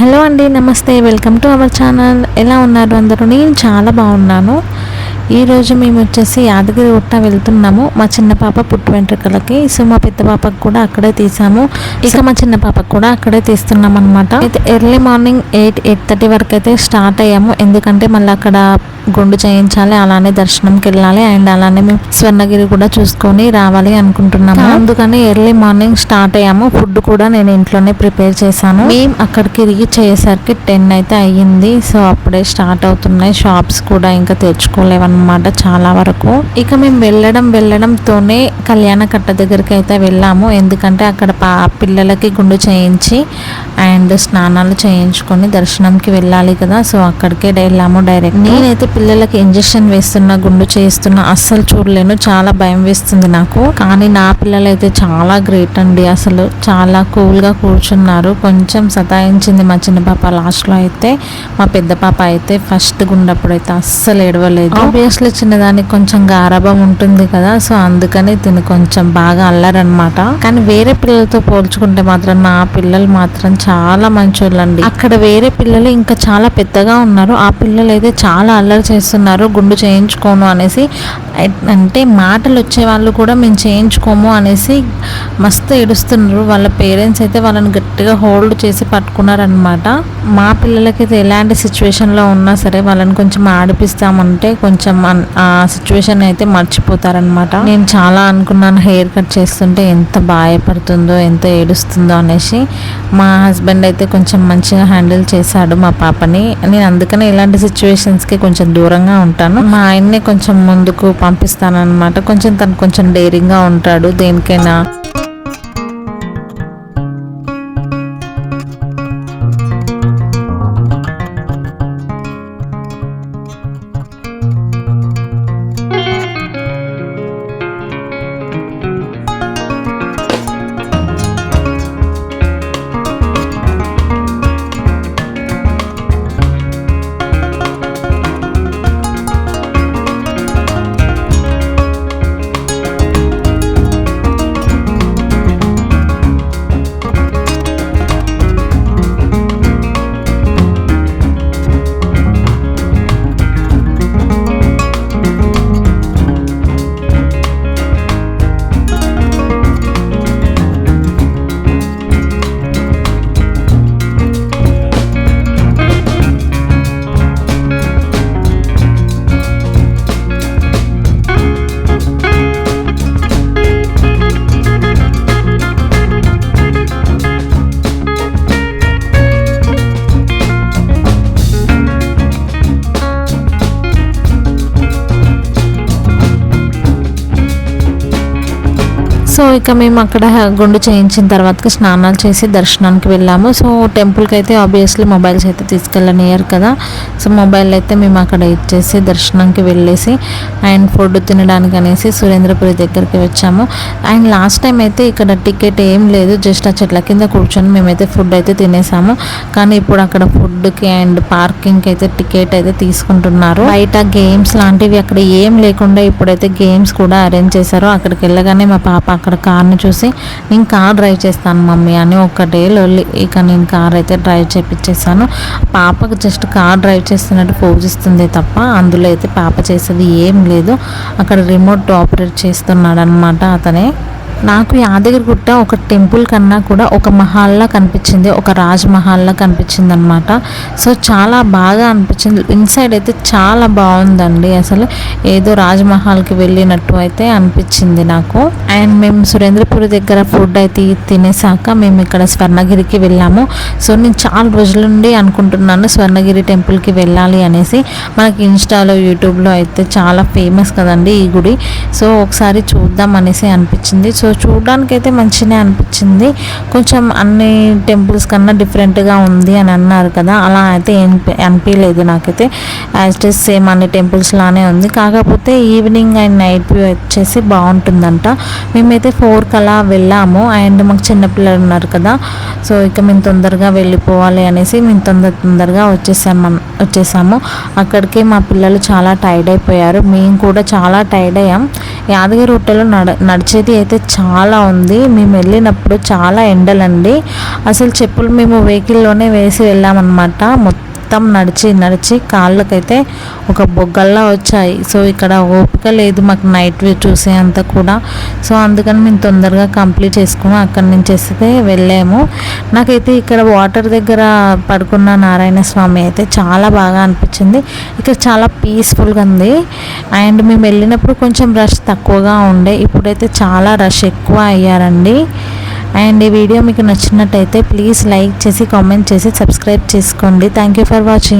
Hello అండి నమస్తే welcome to our channel. ఎలా ఉన్నారు అందరూ? నేను చాలా బాగున్నాను. ఈరోజు మేము వచ్చేసి యాదగిరి గుట్ట వెళ్తున్నాము. మా చిన్న పాప పుట్టు వెంట్రుకలకి సో మా పెద్ద పాపకు కూడా అక్కడే తీసాము. ఇక మా చిన్న పాపకు కూడా అక్కడే తీస్తున్నాం అనమాట అయితే early morning eight eight thirty వరకు అయితే స్టార్ట్ అయ్యాము. ఎందుకంటే మళ్ళీ అక్కడ గుండు చేయించాలి అలానే దర్శనంకి వెళ్ళాలి అండ్ అలానే మేము స్వర్ణగిరి కూడా చూసుకొని రావాలి అనుకుంటున్నాము. అందుకని ఎర్లీ మార్నింగ్ స్టార్ట్ అయ్యాము. ఫుడ్ కూడా నేను ఇంట్లోనే ప్రిపేర్ చేశాను. మేము అక్కడికి రీచ్ అయ్యేసరికి టెన్ అయితే అయ్యింది. సో అప్పుడే స్టార్ట్ అవుతున్నాయి. షాప్స్ కూడా ఇంకా తెచ్చుకోలేవన్నమాట. చాలా వరకు. ఇక మేము వెళ్ళడం వెళ్ళడంతోనే కళ్యాణ కట్ట దగ్గరికి అయితే వెళ్ళాము. ఎందుకంటే అక్కడ పా పిల్లలకి గుండు చేయించి అండ్ స్నానాలు చేయించుకొని దర్శనంకి వెళ్ళాలి కదా. సో అక్కడికే వెళ్ళాము డైరెక్ట్. నేనైతే పిల్లలకి ఇంజెక్షన్ వేస్తున్నా గుండు చేస్తున్నా అస్సలు చూడలేను. చాలా భయం వేస్తుంది నాకు. కానీ నా పిల్లలు అయితే చాలా గ్రేట్ అండి. అసలు చాలా కూల్గా కూర్చున్నారు. కొంచెం సతాయించింది మా చిన్న పాప లాస్ట్లో అయితే. మా పెద్ద పాప అయితే ఫస్ట్ గుండప్పుడు అయితే అస్సలు ఏడవలేదు. ఆబ్వియస్లీ చిన్నదానికి కొంచెం గారాభం ఉంటుంది కదా సో అందుకని తిని కొంచెం బాగా అల్లారనమాట కానీ వేరే పిల్లలతో పోల్చుకుంటే మాత్రం నా పిల్లలు మాత్రం చాలా మంచోళ్ళండి. అక్కడ వేరే పిల్లలు ఇంకా చాలా పెద్దగా ఉన్నారు. ఆ పిల్లలు అయితే చాలా అల్లరి చేస్తున్నారు. గుండు చేయించుకోను అనేసి అంటే మాటలు వచ్చే వాళ్ళు కూడా మేము చేయించుకోము అనేసి మస్తు ఏడుస్తున్నారు. వాళ్ళ పేరెంట్స్ అయితే వాళ్ళని గట్టిగా హోల్డ్ చేసి పట్టుకున్నారనమాట మా పిల్లలకైతే ఎలాంటి సిచ్యువేషన్లో ఉన్నా సరే వాళ్ళని కొంచెం ఆడిపిస్తామంటే కొంచెం అన్- ఆ సిచ్యువేషన్ అయితే మర్చిపోతారనమాట నేను చాలా అనుకున్నాను హెయిర్ కట్ చేస్తుంటే ఎంత భయపడుతుందో ఎంత ఏడుస్తుందో అనేసి. మా హస్బెండ్ అయితే కొంచెం మంచిగా హ్యాండిల్ చేశాడు మా పాపని. నేను అందుకనే ఇలాంటి సిచ్యువేషన్స్కి కొంచెం దూరంగా ఉంటాను. మా ఆయన్ని కొంచెం ముందుకు పంపిస్తాను అనమాట కొంచెం తను కొంచెం డేరింగ్గా ఉంటాడు. దేనికైనా సో ఇక మేము అక్కడ గుండు చేయించిన తర్వాత స్నానాలు చేసి దర్శనానికి వెళ్ళాము. సో టెంపుల్కి అయితే ఆబ్వియస్లీ మొబైల్స్ అయితే తీసుకెళ్ళనియర్ కదా. సో మొబైల్ అయితే మేము అక్కడ ఇచ్చేసి దర్శనానికి వెళ్ళేసి అండ్ ఫుడ్ తినడానికి అనేసి సురేంద్రపురి దగ్గరికి వచ్చాము. అండ్ లాస్ట్ టైం అయితే ఇక్కడ టికెట్ ఏం లేదు. జస్ట్ ఆ చెట్ల కింద కూర్చొని మేమైతే ఫుడ్ అయితే తినేసాము. కానీ ఇప్పుడు అక్కడ ఫుడ్కి అండ్ పార్కింగ్కి అయితే టికెట్ అయితే తీసుకుంటున్నారు. బయట గేమ్స్ లాంటివి అక్కడ ఏం లేకుండా ఇప్పుడైతే గేమ్స్ కూడా అరేంజ్ చేశారు. అక్కడికి వెళ్ళగానే మా పాప అక్కడ అక్కడ కార్ని చూసి నేను కార్ డ్రైవ్ చేస్తాను మమ్మీ అని ఒక్కటే లొల్లి. ఇక నేను కార్ అయితే డ్రైవ్ చేపించేసాను పాపకు జస్ట్ కార్ డ్రైవ్ చేస్తున్నట్టు పోజిస్తుంది తప్ప అందులో అయితే పాప చేసేది ఏం లేదు. అక్కడ రిమోట్ ఆపరేట్ చేస్తున్నాడు అనమాట అతనే. నాకు యాదగిరి గుట్ట ఒక టెంపుల్ కన్నా కూడా ఒక మహల్లా కనిపించింది ఒక రాజ్ మహల్లా కనిపించింది అనమాట సో చాలా బాగా అనిపించింది. ఇన్సైడ్ అయితే చాలా బాగుందండి. అసలు ఏదో రాజమహల్కి వెళ్ళినట్టు అయితే అనిపించింది నాకు. అండ్ మేము సురేంద్రపూర్ దగ్గర ఫుడ్ అయితే తినేసాక మేము ఇక్కడ స్వర్ణగిరికి వెళ్ళాము. సో నేను చాలా రోజుల నుండి అనుకుంటున్నాను స్వర్ణగిరి టెంపుల్కి వెళ్ళాలి అనేసి. మనకి ఇన్స్టాలో యూట్యూబ్లో అయితే చాలా ఫేమస్ కదండి ఈ గుడి. సో ఒకసారి చూద్దాం అనేసి అనిపించింది. సో చూడడానికి అయితే మంచిగానే అనిపించింది. కొంచెం అన్ని టెంపుల్స్ కన్నా డిఫరెంట్గా ఉంది అని అన్నారు కదా అలా అయితే ఏం- అనిపించలేదు నాకైతే. యాజ్ ఇట్ సేమ్ అన్ని టెంపుల్స్ లానే ఉంది. కాకపోతే ఈవినింగ్ అండ్ నైట్ వ్యూ వచ్చేసి బాగుంటుందంట. మేమైతే ఫోర్కి అలా వెళ్ళాము. అండ్ మాకు చిన్నపిల్లలు ఉన్నారు కదా. సో ఇక మేము తొందరగా వెళ్ళిపోవాలి అనేసి మేము తొందర తొందరగా వచ్చేసాము వచ్చేసాము. అక్కడికి మా పిల్లలు చాలా టైర్డ్ అయిపోయారు. మేము కూడా చాలా టైర్డ్ అయ్యాం. యాదగిరి గుట్టలో నడ నడిచేది అయితే చాలా ఉంది. మేము వెళ్ళినప్పుడు చాలా ఎండలండి. అసలు చెప్పులు మేము వెహికల్లోనే వేసి వెళ్ళామన్నమాట. మొత్తం మొత్తం నడిచి నడిచి కాళ్ళకైతే ఒక బొగ్గల్లా వచ్చాయి. సో ఇక్కడ ఓపిక లేదు మాకు నైట్ వ్యూ చూసే అంత కూడా. సో అందుకని మేము తొందరగా కంప్లీట్ చేసుకుని అక్కడి నుంచి వస్తే వెళ్ళాము. నాకైతే ఇక్కడ వాటర్ దగ్గర పడుకున్న నారాయణ స్వామి అయితే చాలా బాగా అనిపించింది. ఇక్కడ చాలా పీస్ఫుల్గా ఉంది. అండ్ మేము వెళ్ళినప్పుడు కొంచెం రష్ తక్కువగా ఉండే. ఇప్పుడైతే చాలా రష్ ఎక్కువ అయ్యారండి. అండ్ ఈ వీడియో మీకు నచ్చినట్టయితే ప్లీజ్ లైక్ చేసి కామెంట్ చేసి సబ్స్క్రైబ్ చేసుకోండి. Thank you for watching